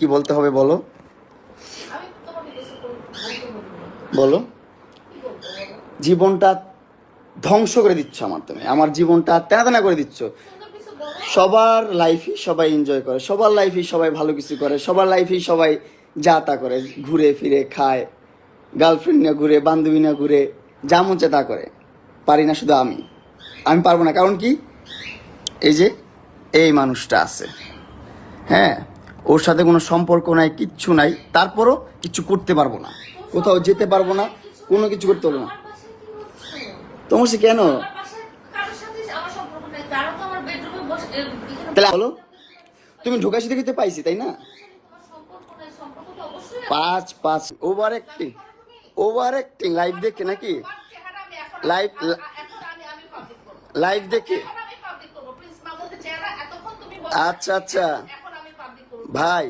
কি বলতে হবে বলো? বল- না। জীবনটা ধ্বংস করে দিচ্ছ আমার তুমি। আমার জীবনটা তেনা করে দিচ্ছ। সবার লাইফই সবাই এনজয় করে। সবার লাইফই সবাই ভালো কিছু করে। সবার লাইফই সবাই যা তা করে। ঘুরে ফিরে খায়। গার্লফ্রেন্ড নিয়ে ঘুরে, বান্ধবী নিয়ে ঘুরে, যা মন তা করে। পারি না শুধু আমি। আমি পারব না। কারণ কি? এই যে, এই মানুষটা আছে। হ্যাঁ? ওর সাথে কোনো সম্পর্ক নাই কিচ্ছু নাই তারপরও কিছু করতে পারব না কোথাও যেতে পারব না কোনো কিছু করতে পারব না? তোমার সে কেন তো তাহলে বলো তুমি ঢোকাশি দেখতে পাইছি তাই না। পাঁচ পাঁচ over acting over acting live দেখে নাকি লাইভ। লাইভ দেখে আচ্ছা, আচ্ছা। এখন আমি public করব। ভাই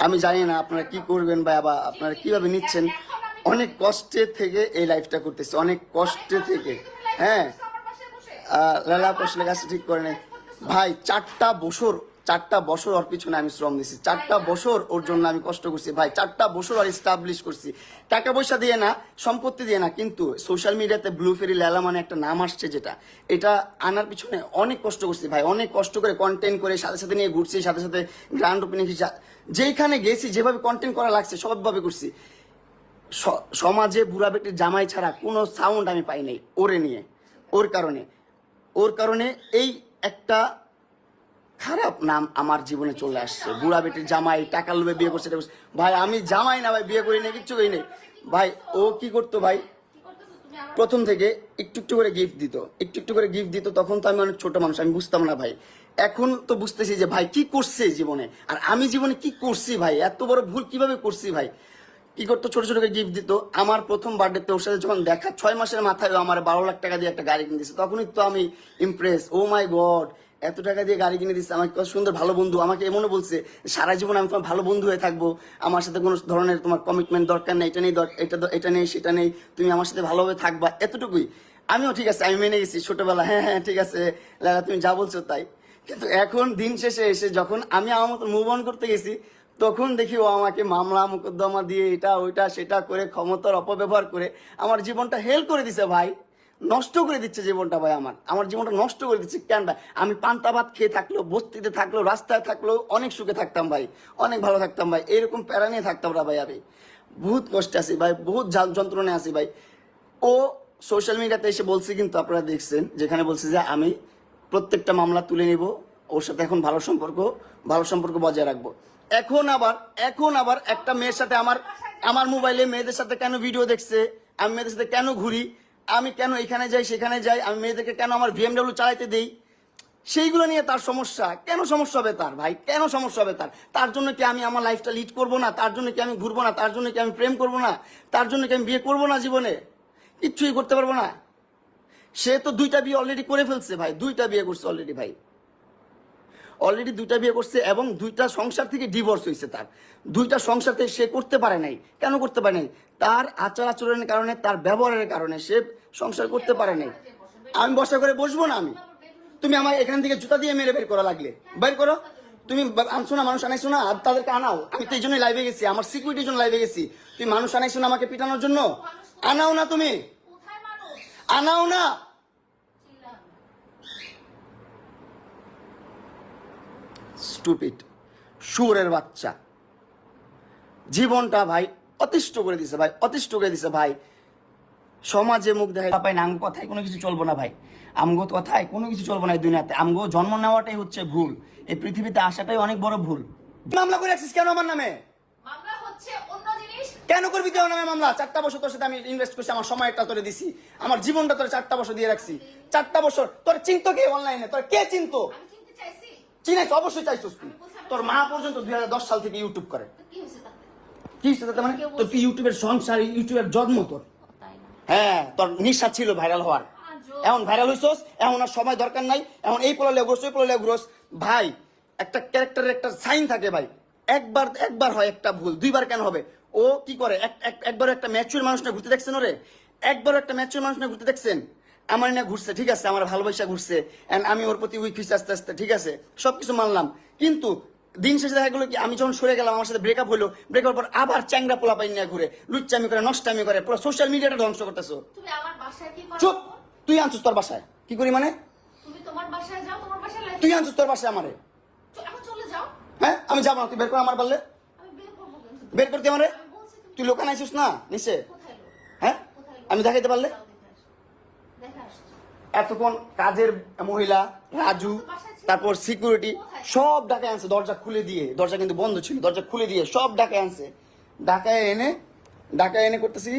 আমি জানি না আপনারা কি করবেন ভাই আবার আপনারা কীভাবে নিচ্ছেন? অনেক কষ্টে থেকে এই লাইফটা করতেছে অনেক কষ্টে থেকে। হ্যাঁ। লালা কোশলের কাছে ঠিক করে নেই। ভাই চারটা বছর চারটা বছর ওর পিছনে আমি শ্রম দিছি চারটা বছর ওর জন্য আমি কষ্ট করছি। ভাই, চারটা বছর আর স্টাবলিশ করছি। টাকা পয়সা দিয়ে না, সম্পত্তি দিয়ে না, কিন্তু সোশ্যাল মিডিয়াতে ব্লু ফেরি লেলা মানে একটা নাম আসছে যেটা। এটা আনার পিছনে অনেক কষ্ট করছি ভাই, অনেক কষ্ট করে কন্টেন্ট করে সাথে সাথে নিয়ে ঘুরছি, সাথে সাথে গ্রান্ড ওপেনিং যেইখানে গেছি, যেভাবে কন্টেন্ট করা লাগছে, সবভাবে করছি। সমাজে বুড়া বেটির জামাই ছাড়া কোনো সাউন্ড আমি পাই নাই, ওরে নিয়ে। ওর কারণে। ওর কারণে এই একটা খারাপ নাম আমার জীবনে চলে আসছে। বুড়া বেটির জামাই টাকা লোভে বিয়ে করছে ভাই, আমি জামাই না, ভাই, বিয়ে করি না কিচ্ছু করি নাই। ভাই, ও কি করতো ভাই? প্রথম থেকে একটু একটু করে গিফট দিত। একটু একটু করে গিফট দিত, তখন তো আমি অনেক ছোট মানুষ, আমি বুঝতাম না ভাই। এখন তো বুঝতেছি যে ভাই, কি করছে জীবনে? আর আমি জীবনে কি করছি ভাই? এত বড় ভুল কীভাবে করছি ভাই? কি করতো? ছোট ছোট গিফট দিত। আমার প্রথম বার্থডেতে ওর সাথে যখন দেখা, ছয় মাসের মাথায় আমার বারো লাখ টাকা দিয়ে একটা গাড়ি কিনে তখনই তো আমি ইমপ্রেস ও মাই গড এত টাকা দিয়ে গাড়ি কিনে দিচ্ছে, আমাকে কত সুন্দর ভালো বন্ধু, আমাকে এমনও বলছে, সারা জীবন আমি তোমার ভালো বন্ধু হয়ে থাকব, আমার সাথে কোনো ধরনের তোমার কমিটমেন্ট দরকার নেই, এটা নেই এটা এটা নেই, সেটা নেই, তুমি আমার সাথে ভালোভাবে থাকবা, এতটুকুই। আমিও ঠিক আছে, আমি মেনে গেছি ছোটবেলা হ্যাঁ হ্যাঁ ঠিক আছে, লালা, তুমি যা বলছো তাই। কিন্তু এখন দিন শেষে এসে যখন আমি আমার মতো মুভ অন করতে গেছি, তখন দেখি ও আমাকে মামলা, মোকদ্দমা দিয়ে এটা, ওইটা, সেটা করে ক্ষমতার অপব্যবহার করে আমার জীবনটা হেল করে দিছে ভাই। নষ্ট করে দিচ্ছে জীবনটা ভাই আমার। আমার জীবনটা নষ্ট করে দিচ্ছে কেন ভাই আমি পান্তা ভাত খেয়ে থাকল বস্তিতে থাকল রাস্তায় থাকল অনেক সুখে থাকতাম ভাই, অনেক ভালো থাকতাম ভাই, এরকম প্যারা নিয়ে থাকতাম না ভাই আমি। বহুত কষ্টে আছি ভাই, বহুত যন্ত্রণায় আছি ভাই। ও সোশ্যাল মিডিয়াতে এসে বলছে কিন্তু আপনারা দেখছেন, যেখানে বলছে যে আমি প্রত্যেকটা মামলা তুলে নিব, ওর সাথে এখন ভালো সম্পর্ক ভালো সম্পর্ক বজায় রাখব। এখন আবার এখন আবার একটা মেয়ের সাথে আমার আমার মোবাইলে মেয়েদের সাথে কেন ভিডিও দেখছে? আমি মেয়েদের সাথে কেন ঘুরি? আমি কেন এখানে যাই, সেখানে যাই, আমি মেয়েদেরকে কেন আমার ভিএমডাব্লিউ চালাইতে দিই? সেইগুলো নিয়ে তার সমস্যা। কেন সমস্যা হবে তার ভাই? কেন সমস্যা হবে তার? তার জন্য কি আমি আমার লাইফটা লিড করব না? তার জন্য কি আমি ঘুরবো না? তার জন্য কি আমি প্রেম করব না? তার জন্য কি আমি বিয়ে করব না জীবনে? কিচ্ছুই করতে পারব না। সে তো দুইটা বিয়ে অলরেডি করে ফেলছে ভাই। দুইটা বিয়ে করছে অলরেডি ভাই। অলরেডি দুইটা বিয়ে করছে এবং দুইটা সংসার থেকে ডিভোর্স হয়েছে তার। দুইটা সংসার থেকে সে করতে পারে নাই। কেন করতে পারে নাই? তার আচার আচরণের কারণে তার ব্যবহারের কারণে সে সংসার করতে পারে নাই। আমি বসা করে বসবো না আমি? তুমি আমার এখান থেকে জুতা দিয়ে মেরে বের করা লাগলে। বের করো। তুমি আনছো না মানুষ আনাইছো না আর তাদেরকে আনাও। আমি তো এই জন্যই লাইভে গেছি আমার সিকিউরিটির জন্য লাইভে গেছি। তুমি মানুষ আনাইছো না আমাকে পিটানোর জন্য? আনাও না তুমি। আনাও না। স্টুপিড সুরের বাচ্চা। জীবনটা ভাই অতিষ্ঠ করে দিছে ভাই অতিষ্ঠ করে দিছে ভাই। সমাজে মুখ দেখাই পাই না আমগো কথায় কোনো কিছু চলবো না ভাই। আমগো কথায় কোনো কিছু চলবো না এই দুনিয়াতে। আমগো জন্ম নেওয়াটাই হচ্ছে ভুল। এই পৃথিবীতে আসাটাই অনেক বড় ভুল। মামলা করে রাখছিস কেন আমার নামে? কেন করবি তোর নামে মামলা? চারটা বছর তোর সাথে আমি ইনভেস্ট করছি আমার সময়টা তোরে দিছি। আমার জীবনটা তোর চারটা বছর দিয়ে রাখছি। চারটা বছর তোর চিনতো কে অনলাইনে তোর কে চিনতো? চিনাইছ অবশ্যই চাইছিস তুই। তোর মা পর্যন্ত দুই সাল থেকে ইউটিউব করে। কি হয়েছে তাতে? মানে? তোর ইউটিউবের সংসার ইউটিউবের জন্ম তোর? হ্যাঁ তোর নিঃশ্বাস ছিল ভাইরাল হওয়ার। এখন ভাইরাল হইছস এখন আর সময় দরকার নাই এখন এই পোলা লেগুরস ওই পোলা লেগুরস ভাই একটা ক্যারেক্টারের একটা সাইন থাকে ভাই। একবার একবার হয় একটা ভুল দুইবার কেন হবে? ও কি করে? এক- এক- একবার একটা ম্যাচুর মানুষ না ঘুরতে দেখছেন ওরে? একবার একটা ম্যাচুর মানুষ না ঘুরতে দেখছেন? আমার না ঘুরছে ঠিক আছে আমার ভালোবাসা ঘুরছে and আমি ওর প্রতি উইক হয়েছে আস্তে আস্তে ঠিক আছে সবকিছু মানলাম। কিন্তু দিন শেষে দেখা গেলো কি আমি যখন সরে গেলাম আমার সাথে ব্রেকআপ হলো ব্রেকআপ পর আবার চ্যাংরা পোলা পাই নিয়ে ঘুরে লুচ্চামি করে নষ্টামি করে পুরো সোশ্যাল মিডিয়াটা ধ্বংস করতেছো। চুপ! তুই আনছিস তোর বাসায় কি করি মানে? তুই আনছিস তোর বাসায় আমারে। হ্যাঁ আমি যাব না তুই বের কর আমার পারলে বের করতে আমারে? তুই লোকান আইসিস না নিচে? হ্যাঁ? আমি দেখাইতে পারলে যাও দেখে আসো। দেখে আসছো। এতক্ষণ কাজের মহিলা রাজু তারপর সিকিউরিটি সব ডাকায় আনছে দরজা খুলে দিয়ে। দরজা কিন্তু বন্ধ ছিল দরজা খুলে দিয়ে সব ডাকায় আনছে। ডাকায় এনে ডাকায় এনে করতেছি